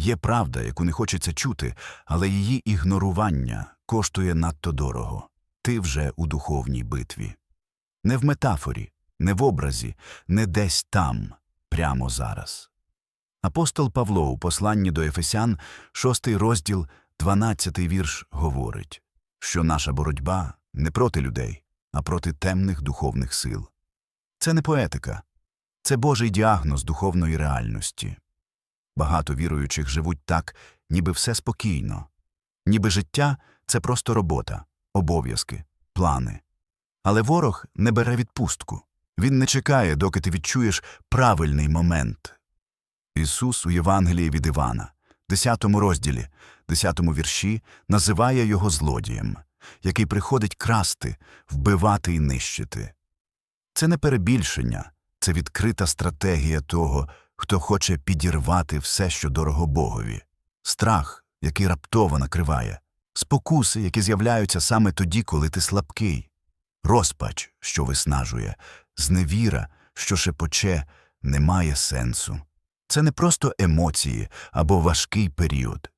Є правда, яку не хочеться чути, але її ігнорування коштує надто дорого. Ти вже у духовній битві. Не в метафорі, не в образі, не десь там, прямо зараз. Апостол Павло у посланні до Ефесян, шостий розділ, дванадцятий вірш, говорить, що наша боротьба не проти людей, а проти темних духовних сил. Це не поетика, це Божий діагноз духовної реальності. Багато віруючих живуть так, ніби все спокійно, ніби життя це просто робота, обов'язки, плани. Але ворог не бере відпустку. Він не чекає, доки ти відчуєш правильний момент. Ісус у Євангелії від Івана, 10 розділі, 10 вірші, називає його злодієм, який приходить красти, вбивати і нищити. Це не перебільшення, це відкрита стратегія того, хто хоче підірвати все, що дорого Богові, страх, який раптово накриває, спокуси, які з'являються саме тоді, коли ти слабкий, розпач, що виснажує, зневіра, що шепоче, немає сенсу. Це не просто емоції або важкий період.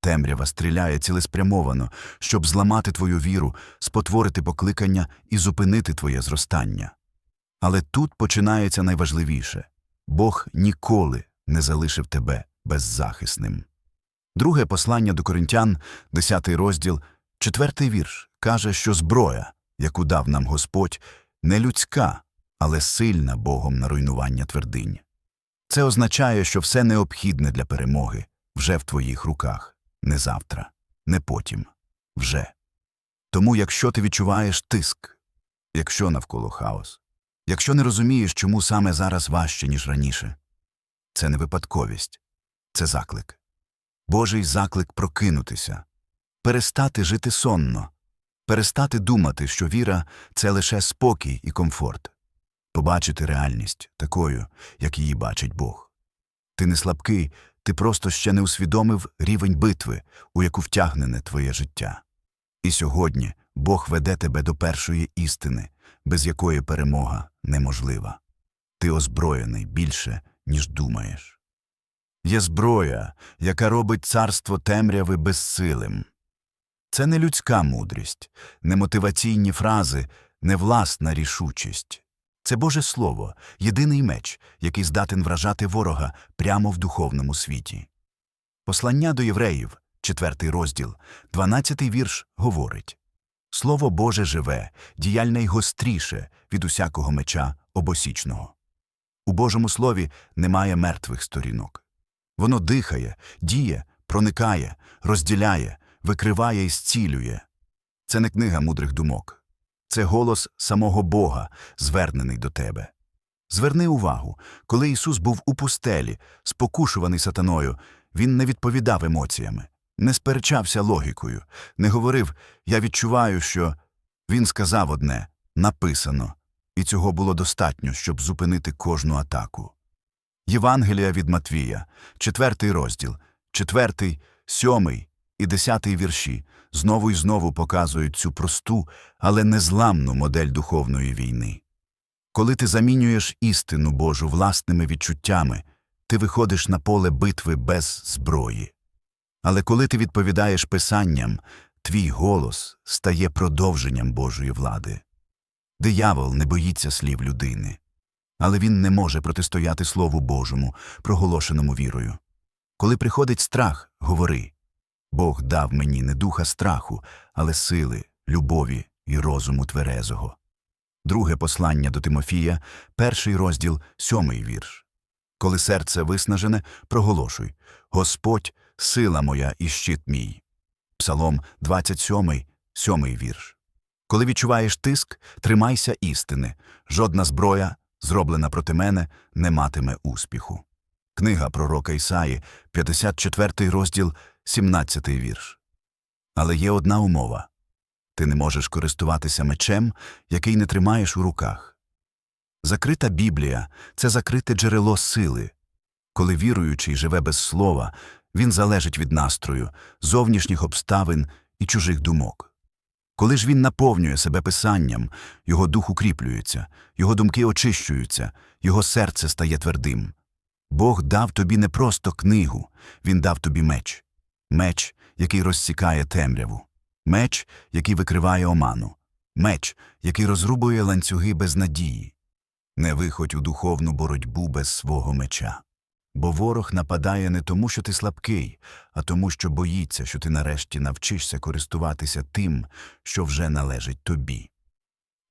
Темрява стріляє цілеспрямовано, щоб зламати твою віру, спотворити покликання і зупинити твоє зростання. Але тут починається найважливіше Бог ніколи не залишив тебе беззахисним. Друге послання до коринтян, 10 розділ, 4 вірш, каже, що зброя, яку дав нам Господь, не людська, але сильна Богом на руйнування твердинь. Це означає, що все необхідне для перемоги вже в твоїх руках, не завтра, не потім, вже. Тому якщо ти відчуваєш тиск, якщо навколо хаос, якщо не розумієш, чому саме зараз важче, ніж раніше, це не випадковість, це заклик. Божий заклик прокинутися, перестати жити сонно, перестати думати, що віра це лише спокій і комфорт, побачити реальність такою, як її бачить Бог. Ти не слабкий, ти просто ще не усвідомив рівень битви, у яку втягнене твоє життя. І сьогодні Бог веде тебе до першої істини, без якої перемога неможлива. Ти озброєний більше, ніж думаєш. Є зброя, яка робить царство темряви безсилим. Це не людська мудрість, не мотиваційні фрази, не власна рішучість. Це Боже Слово, єдиний меч, який здатен вражати ворога прямо в духовному світі. Послання до євреїв, 4 розділ, 12 вірш говорить Слово Боже живе, діяльне й гостріше від усякого меча обосічного. У Божому Слові немає мертвих сторінок. Воно дихає, діє, проникає, розділяє, викриває і зцілює. Це не книга мудрих думок. Це голос самого Бога, звернений до тебе. Зверни увагу, коли Ісус був у пустелі, спокушуваний сатаною, Він не відповідав емоціями, не сперечався логікою, не говорив Я відчуваю, що Він сказав одне написано, і цього було достатньо, щоб зупинити кожну атаку. Євангелія від Матвія, четвертий розділ, четвертий, сьомий і десятий вірші знову і знову показують цю просту, але незламну модель духовної війни. Коли ти замінюєш істину Божу власними відчуттями, ти виходиш на поле битви без зброї. Але коли ти відповідаєш Писанням, твій голос стає продовженням Божої влади. Диявол не боїться слів людини, але він не може протистояти Слову Божому, проголошеному вірою. Коли приходить страх, говори Бог дав мені не духа страху, але сили, любові і розуму тверезого. Друге послання до Тимофія, перший розділ, сьомий вірш. Коли серце виснажене, проголошуй Господь, сила моя і щит мій. Псалом 27, сьомий вірш. Коли відчуваєш тиск, тримайся істини. Жодна зброя, зроблена проти мене, не матиме успіху. Книга пророка Ісаї, 54 розділ, 17 вірш. Але є одна умова ти не можеш користуватися мечем, який не тримаєш у руках. Закрита Біблія це закрите джерело сили. Коли віруючий живе без слова, він залежить від настрою, зовнішніх обставин і чужих думок. Коли ж він наповнює себе писанням, його дух укріплюється, його думки очищуються, його серце стає твердим. Бог дав тобі не просто книгу, Він дав тобі меч. Меч, який розсікає темряву. Меч, який викриває оману. Меч, який розрубує ланцюги без надії. Не виходь у духовну боротьбу без свого меча. Бо ворог нападає не тому, що ти слабкий, а тому, що боїться, що ти нарешті навчишся користуватися тим, що вже належить тобі.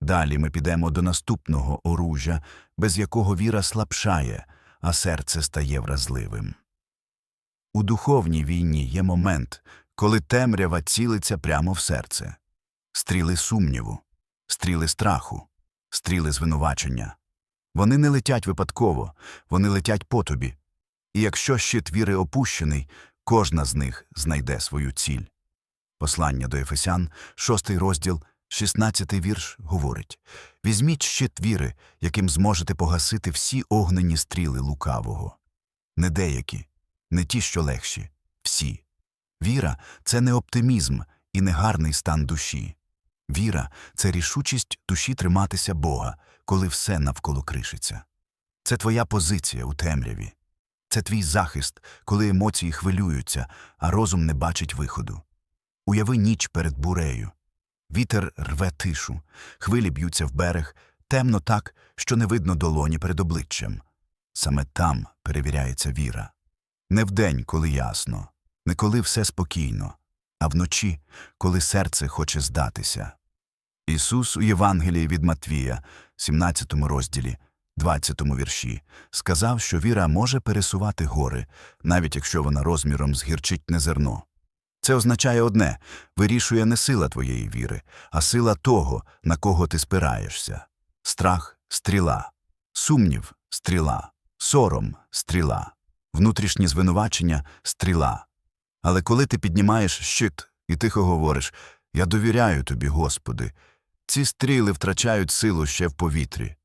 Далі ми підемо до наступного оружя, без якого віра слабшає, а серце стає вразливим. У духовній війні є момент, коли темрява цілиться прямо в серце. Стріли сумніву, стріли страху, стріли звинувачення. Вони не летять випадково, вони летять по тобі. І якщо щит віри опущений, кожна з них знайде свою ціль. Послання до Ефесян, шостий розділ, 16 вірш говорить Візьміть щит віри, яким зможете погасити всі огнені стріли лукавого. Не деякі, не ті, що легші, всі. Віра це не оптимізм і не гарний стан душі. Віра це рішучість душі триматися Бога, коли все навколо кришиться. Це твоя позиція у темряві. Це твій захист, коли емоції хвилюються, а розум не бачить виходу. Уяви ніч перед бурею. Вітер рве тишу, хвилі б'ються в берег, темно так, що не видно долоні перед обличчям. Саме там перевіряється віра. Не вдень, коли ясно, не коли все спокійно, а вночі, коли серце хоче здатися. Ісус у Євангелії від Матвія, 17 розділі, 20 вірші, сказав, що віра може пересувати гори, навіть якщо вона розміром з гірчитне зерно. Це означає одне вирішує не сила твоєї віри, а сила того, на кого ти спираєшся. Страх стріла, сумнів стріла, сором стріла, внутрішні звинувачення стріла. Але коли ти піднімаєш щит і тихо говориш Я довіряю тобі, Господи, ці стріли втрачають силу ще в повітрі.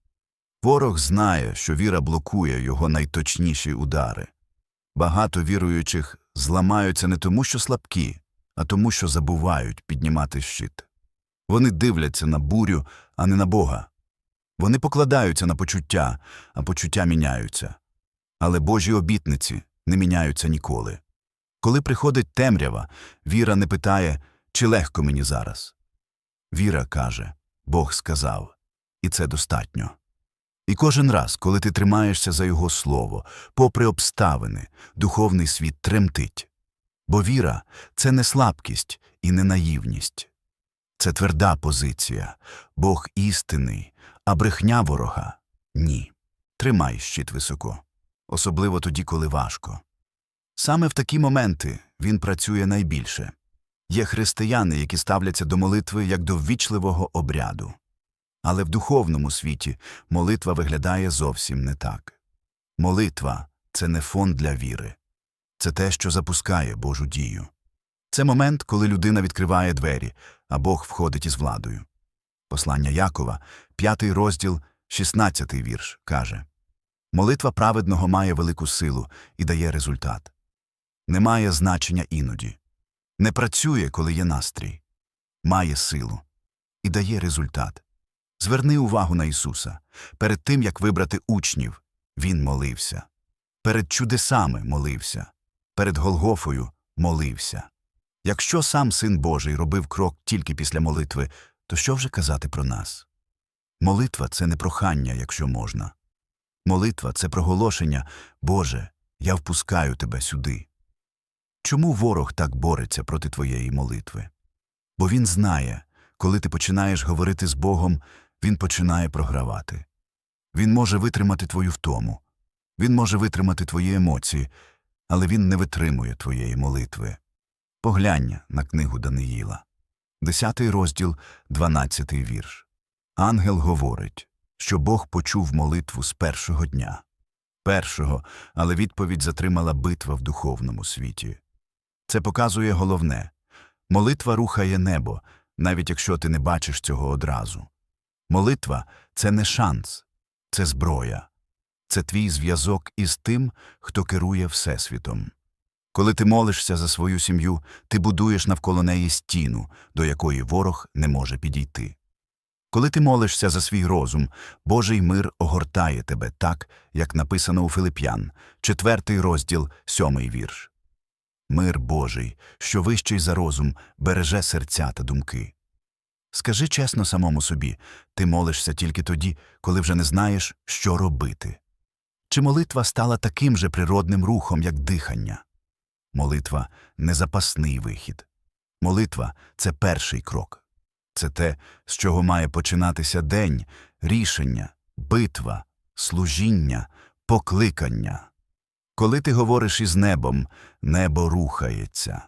Ворог знає, що віра блокує його найточніші удари. Багато віруючих зламаються не тому, що слабкі, а тому, що забувають піднімати щит. Вони дивляться на бурю, а не на Бога. Вони покладаються на почуття, а почуття міняються. Але Божі обітниці не міняються ніколи. Коли приходить темрява, віра не питає, чи легко мені зараз. Віра каже Бог сказав, і це достатньо. І кожен раз, коли ти тримаєшся за Його слово, попри обставини, духовний світ тремтить. Бо віра це не слабкість і не наївність. Це тверда позиція, Бог істинний, а брехня ворога ні. Тримай щит високо, особливо тоді, коли важко. Саме в такі моменти він працює найбільше. Є християни, які ставляться до молитви як до ввічливого обряду. Але в духовному світі молитва виглядає зовсім не так. Молитва це не фон для віри, це те, що запускає Божу дію. Це момент, коли людина відкриває двері, а Бог входить із владою. Послання Якова, п'ятий розділ, 16 вірш, каже Молитва праведного має велику силу і дає результат. Не має значення іноді. Не працює, коли є настрій. Має силу і дає результат. Зверни увагу на Ісуса. Перед тим, як вибрати учнів, Він молився. Перед чудесами молився. Перед Голгофою молився. Якщо сам Син Божий робив крок тільки після молитви, то що вже казати про нас? Молитва це не прохання, якщо можна. Молитва це проголошення Боже, я впускаю тебе сюди. Чому ворог так бореться проти твоєї молитви? Бо він знає, коли ти починаєш говорити з Богом, він починає програвати. Він може витримати твою втому, він може витримати твої емоції, але він не витримує твоєї молитви. Поглянь на книгу Даниїла. Десятий розділ, дванадцятий вірш. Ангел говорить, що Бог почув молитву з першого дня. Першого, але відповідь затримала битва в духовному світі. Це показує головне молитва рухає небо, навіть якщо ти не бачиш цього одразу. Молитва це не шанс, це зброя, це твій зв'язок із тим, хто керує Всесвітом. Коли ти молишся за свою сім'ю, ти будуєш навколо неї стіну, до якої ворог не може підійти. Коли ти молишся за свій розум, Божий мир огортає тебе так, як написано у Филип'ян, четвертий розділ, сьомий вірш. Мир Божий, що вищий за розум, береже серця та думки. Скажи чесно самому собі, ти молишся тільки тоді, коли вже не знаєш, що робити. Чи молитва стала таким же природним рухом, як дихання? Молитва не запасний вихід. Молитва це перший крок. Це те, з чого має починатися день, рішення, битва, служіння, покликання. Коли ти говориш із небом, небо рухається.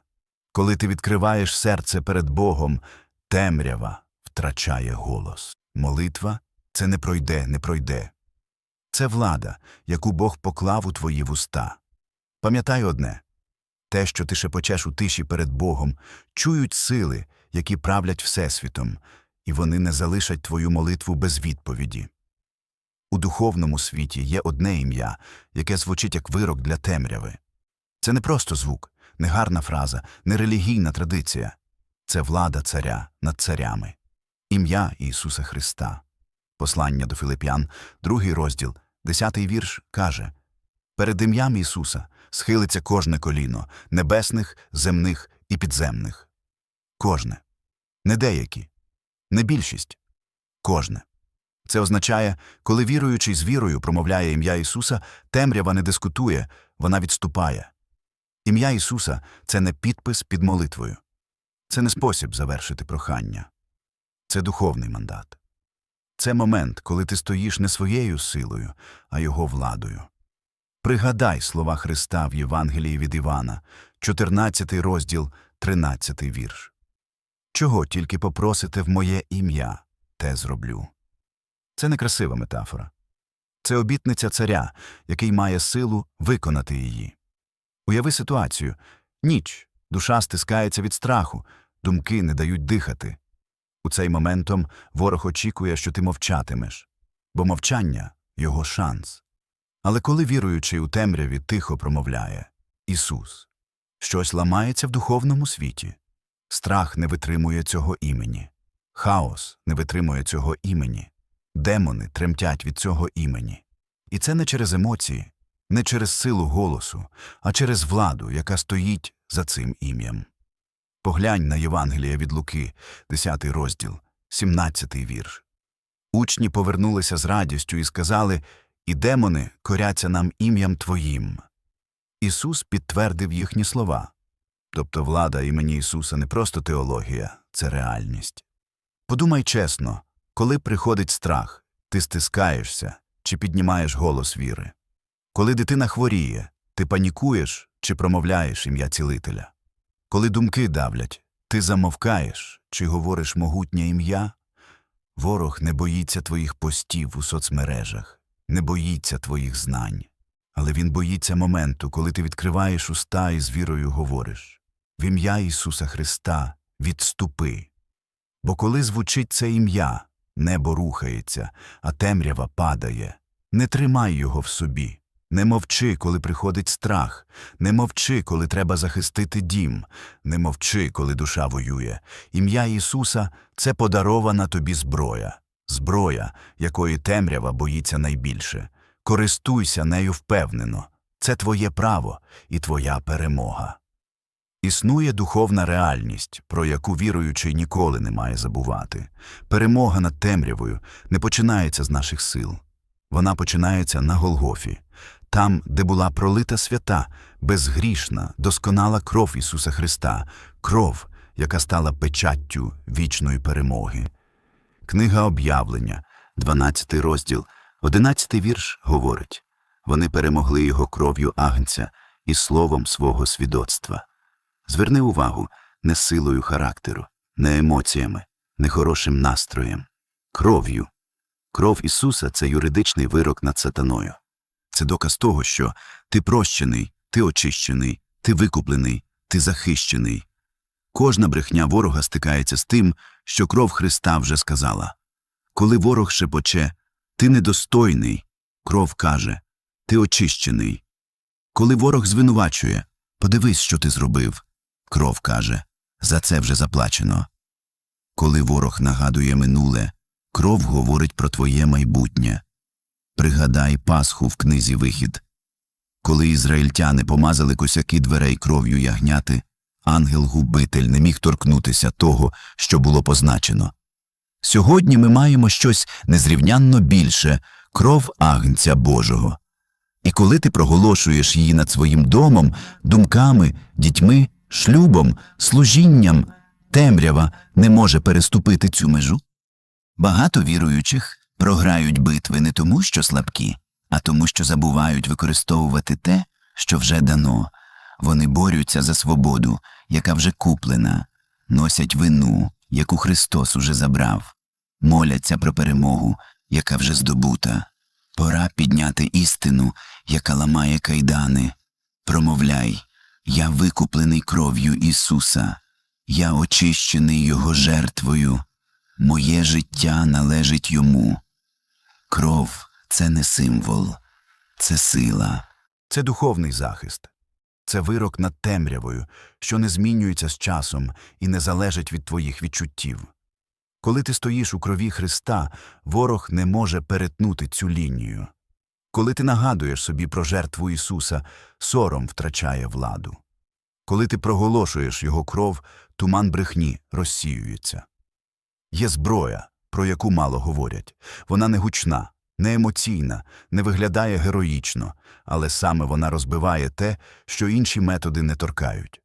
Коли ти відкриваєш серце перед Богом, темрява втрачає голос. Молитва це не пройде, не пройде. Це влада, яку Бог поклав у твої вуста. Пам'ятай одне те, що ти шепочеш у тиші перед Богом, чують сили, які правлять Всесвітом, і вони не залишать твою молитву без відповіді. У духовному світі є одне ім'я, яке звучить як вирок для темряви. Це не просто звук, не гарна фраза, не релігійна традиція. Це влада царя над царями. Ім'я Ісуса Христа. Послання до Филип'ян, другий розділ, десятий вірш, каже Перед ім'ям Ісуса схилиться кожне коліно, небесних, земних і підземних. Кожне. Не деякі. Не більшість. Кожне. Це означає, коли віруючий з вірою промовляє ім'я Ісуса, темрява не дискутує, вона відступає. Ім'я Ісуса це не підпис під молитвою. Це не спосіб завершити прохання. Це духовний мандат. Це момент, коли ти стоїш не своєю силою, а Його владою. Пригадай слова Христа в Євангелії від Івана, 14 розділ, 13 вірш. Чого тільки попросите в моє ім'я, те зроблю. Це не красива метафора. Це обітниця царя, який має силу виконати її. Уяви ситуацію. Ніч, душа стискається від страху, думки не дають дихати. У цей моментом ворог очікує, що ти мовчатимеш, бо мовчання його шанс. Але коли віруючий у темряві тихо промовляє Ісус, щось ламається в духовному світі. Страх не витримує цього імені, хаос не витримує цього імені, демони тремтять від цього імені. І це не через емоції, не через силу голосу, а через владу, яка стоїть за цим ім'ям. Поглянь на Євангелія від Луки, 10 розділ, 17 вірш. Учні повернулися з радістю і сказали і демони коряться нам ім'ям Твоїм. Ісус підтвердив їхні слова. Тобто влада імені Ісуса не просто теологія, це реальність. Подумай чесно, коли приходить страх, ти стискаєшся чи піднімаєш голос віри. Коли дитина хворіє, ти панікуєш чи промовляєш ім'я цілителя. Коли думки давлять, ти замовкаєш чи говориш могутнє ім'я. Ворог не боїться твоїх постів у соцмережах не боїться твоїх знань, але він боїться моменту, коли ти відкриваєш уста і з вірою говориш в ім'я Ісуса Христа відступи. Бо коли звучить це ім'я, небо рухається, а темрява падає. Не тримай його в собі. Не мовчи, коли приходить страх, не мовчи, коли треба захистити дім, не мовчи, коли душа воює. Ім'я Ісуса це подарована тобі зброя зброя, якої темрява боїться найбільше. Користуйся нею впевнено. Це твоє право і твоя перемога. Існує духовна реальність, про яку віруючий ніколи не має забувати. Перемога над темрявою не починається з наших сил. Вона починається на Голгофі, там, де була пролита свята, безгрішна, досконала кров Ісуса Христа, кров, яка стала печаттю вічної перемоги. Книга об'явлення, 12 розділ, 11 вірш говорить вони перемогли його кров'ю агнця і словом свого свідоцтва. Зверни увагу не силою характеру, не емоціями, не хорошим настроєм, кров'ю. Кров Ісуса це юридичний вирок над сатаною. Це доказ того, що ти прощений, ти очищений, ти викуплений, ти захищений. Кожна брехня ворога стикається з тим, що кров Христа вже сказала. Коли ворог шепоче, ти недостойний, кров каже, ти очищений. Коли ворог звинувачує, подивись, що ти зробив, кров каже, за це вже заплачено. Коли ворог нагадує минуле, Кров говорить про твоє майбутнє. Пригадай Пасху в книзі Вихід. Коли ізраїльтяни помазали косяки дверей кров'ю ягняти, ангел-губитель не міг торкнутися того, що було позначено. Сьогодні ми маємо щось незрівнянно більше кров агнця Божого. І коли ти проголошуєш її над своїм домом, думками, дітьми, шлюбом, служінням, темрява не може переступити цю межу. Багато віруючих програють битви не тому, що слабкі, а тому, що забувають використовувати те, що вже дано. Вони борються за свободу, яка вже куплена, носять вину, яку Христос уже забрав, моляться про перемогу, яка вже здобута. Пора підняти істину, яка ламає кайдани. Промовляй, я викуплений кров'ю Ісуса, я очищений Його жертвою, моє життя належить йому. Кров це не символ, це сила. Це духовний захист. Це вирок над темрявою, що не змінюється з часом і не залежить від твоїх відчуттів. Коли ти стоїш у крові Христа, ворог не може перетнути цю лінію. Коли ти нагадуєш собі про жертву Ісуса, сором втрачає владу. Коли ти проголошуєш Його кров, туман брехні розсіюється. Є зброя, про яку мало говорять. Вона не гучна, не емоційна, не виглядає героїчно, але саме вона розбиває те, що інші методи не торкають.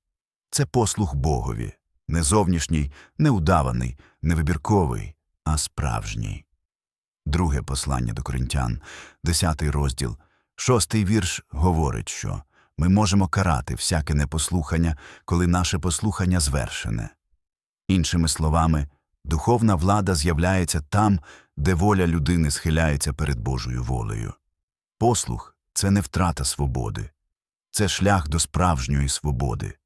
Це послух Богові, не зовнішній, не удаваний, не вибірковий, а справжній. Друге послання до коринтян, десятий розділ, шостий вірш говорить, що ми можемо карати всяке непослухання, коли наше послухання звершене. Іншими словами, духовна влада з'являється там, де воля людини схиляється перед Божою волею. Послух це не втрата свободи, це шлях до справжньої свободи.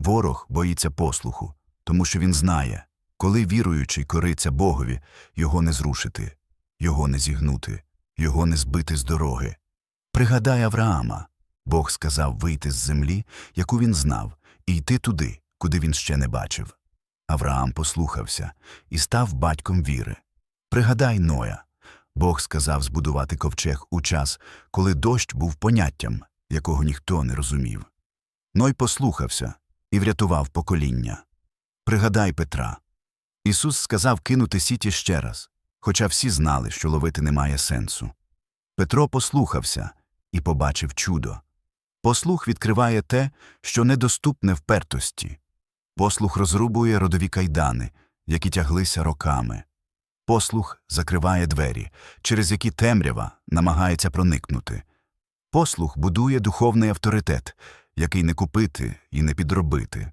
Ворог боїться послуху, тому що він знає, коли віруючий кориться Богові, його не зрушити, його не зігнути, його не збити з дороги. Пригадай Авраама. Бог сказав вийти з землі, яку він знав, і йти туди, куди він ще не бачив. Авраам послухався і став батьком віри. Пригадай Ноя. Бог сказав збудувати ковчег у час, коли дощ був поняттям, якого ніхто не розумів. Ной послухався і врятував покоління. Пригадай Петра. Ісус сказав кинути сіті ще раз, хоча всі знали, що ловити немає сенсу. Петро послухався і побачив чудо. Послух відкриває те, що недоступне впертості. Послух розрубує родові кайдани, які тяглися роками. Послух закриває двері, через які темрява намагається проникнути. Послух будує духовний авторитет, який не купити і не підробити.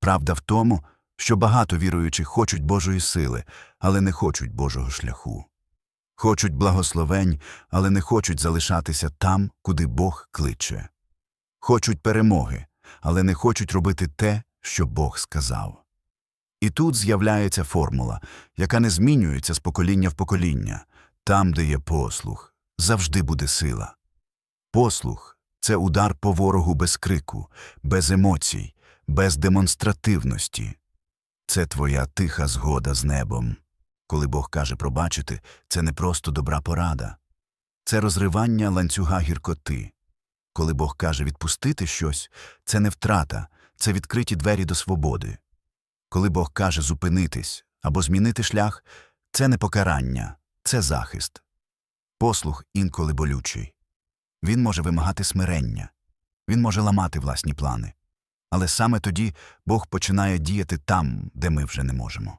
Правда в тому, що багато віруючих хочуть Божої сили, але не хочуть Божого шляху. Хочуть благословень, але не хочуть залишатися там, куди Бог кличе. Хочуть перемоги, але не хочуть робити те, що Бог сказав. І тут з'являється формула, яка не змінюється з покоління в покоління. Там, де є послух, завжди буде сила. Послух це удар по ворогу без крику, без емоцій, без демонстративності. Це твоя тиха згода з небом. Коли Бог каже пробачити, це не просто добра порада, це розривання ланцюга гіркоти. Коли Бог каже відпустити щось, це не втрата, це відкриті двері до свободи. Коли Бог каже зупинитись або змінити шлях, це не покарання, це захист. Послух інколи болючий. Він може вимагати смирення, він може ламати власні плани. Але саме тоді Бог починає діяти там, де ми вже не можемо.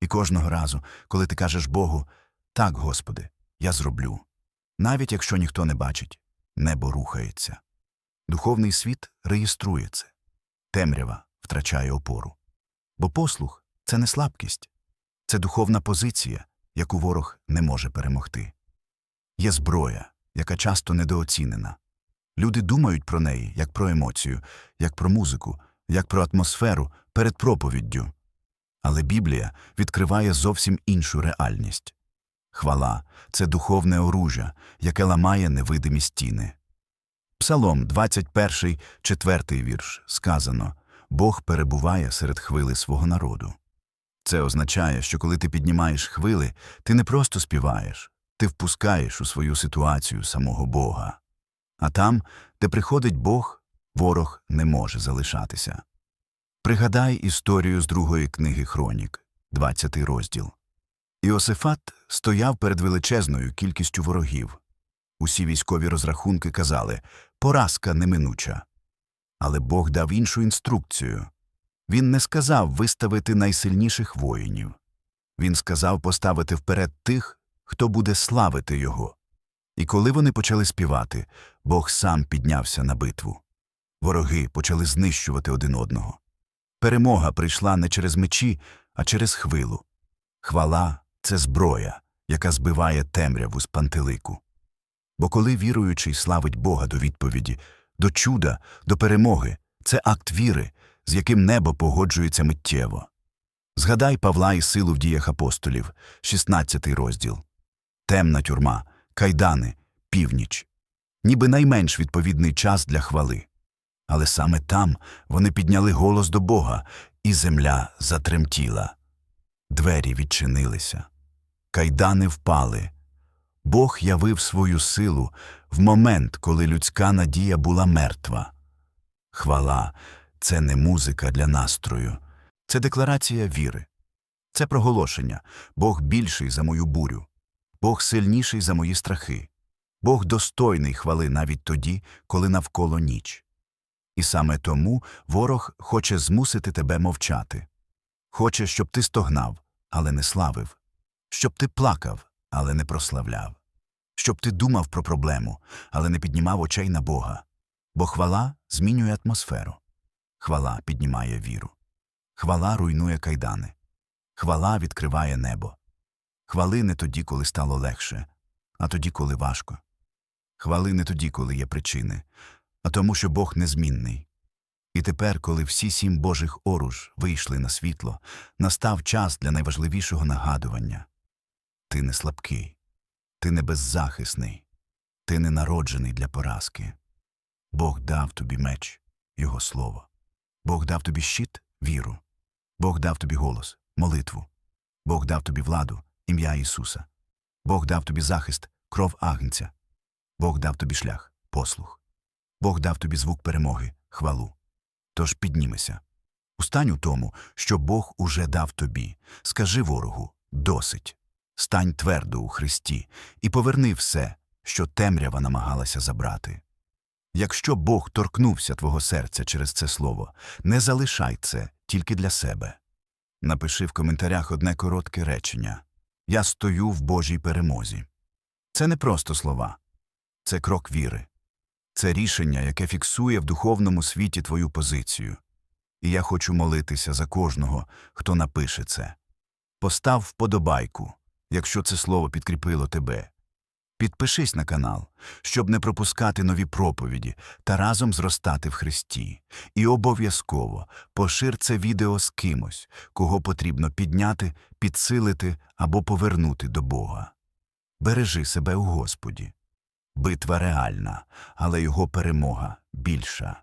І кожного разу, коли ти кажеш Богу так, Господи, я зроблю, навіть якщо ніхто не бачить, небо рухається. Духовний світ реєструє це. Темрява втрачає опору. Бо послух це не слабкість, це духовна позиція, яку ворог не може перемогти. Є зброя, яка часто недооцінена. Люди думають про неї як про емоцію, як про музику, як про атмосферу перед проповіддю. Але Біблія відкриває зовсім іншу реальність. Хвала це духовне оружя, яке ламає невидимі стіни. Псалом 21, 4 вірш сказано Бог перебуває серед хвили свого народу. Це означає, що коли ти піднімаєш хвили, ти не просто співаєш, ти впускаєш у свою ситуацію самого Бога. А там, де приходить Бог, ворог не може залишатися. Пригадай історію з другої книги Хронік, 20 розділ. Іосифат стояв перед величезною кількістю ворогів. Усі військові розрахунки казали поразка неминуча. Але Бог дав іншу інструкцію. Він не сказав виставити найсильніших воїнів. Він сказав поставити вперед тих, хто буде славити його. І коли вони почали співати, Бог сам піднявся на битву. Вороги почали знищувати один одного. Перемога прийшла не через мечі, а через хвилу. Хвала це зброя, яка збиває темряву з пантелику. Бо коли віруючий славить Бога до відповіді, до чуда, до перемоги, це акт віри, з яким небо погоджується миттєво. Згадай Павла і силу в діях апостолів, 16 розділ. Темна тюрма, кайдани, північ. Ніби найменш відповідний час для хвали. Але саме там вони підняли голос до Бога, і земля затремтіла. Двері відчинилися. Кайдани впали. Бог явив свою силу в момент, коли людська надія була мертва. Хвала це не музика для настрою, це декларація віри. Це проголошення Бог більший за мою бурю, Бог сильніший за мої страхи, Бог достойний хвали навіть тоді, коли навколо ніч. І саме тому ворог хоче змусити тебе мовчати. Хоче, щоб ти стогнав, але не славив, щоб ти плакав, але не прославляв, щоб ти думав про проблему, але не піднімав очей на Бога. Бо хвала змінює атмосферу. Хвала піднімає віру. Хвала руйнує кайдани. Хвала відкриває небо. Хвали не тоді, коли стало легше, а тоді, коли важко. Хвали не тоді, коли є причини, а тому, що Бог незмінний. І тепер, коли всі сім Божих оруж вийшли на світло, настав час для найважливішого нагадування. Ти не слабкий, ти не беззахисний, ти не народжений для поразки. Бог дав тобі меч, Його слово. Бог дав тобі щит, віру. Бог дав тобі голос, молитву. Бог дав тобі владу, ім'я Ісуса. Бог дав тобі захист, кров агнця. Бог дав тобі шлях, послух. Бог дав тобі звук перемоги, хвалу. Тож піднімися. Устань у тому, що Бог уже дав тобі. Скажи ворогу досить. Стань твердо у Христі і поверни все, що темрява намагалася забрати. Якщо Бог торкнувся твого серця через це слово, не залишай це тільки для себе. Напиши в коментарях одне коротке речення Я стою в Божій перемозі. Це не просто слова, це крок віри. Це рішення, яке фіксує в духовному світі твою позицію. І я хочу молитися за кожного, хто напише це. Постав вподобайку, якщо це слово підкріпило тебе. Підпишись на канал, щоб не пропускати нові проповіді та разом зростати в Христі. І обов'язково пошир це відео з кимось, кого потрібно підняти, підсилити або повернути до Бога. Бережи себе у Господі. Битва реальна, але його перемога більша.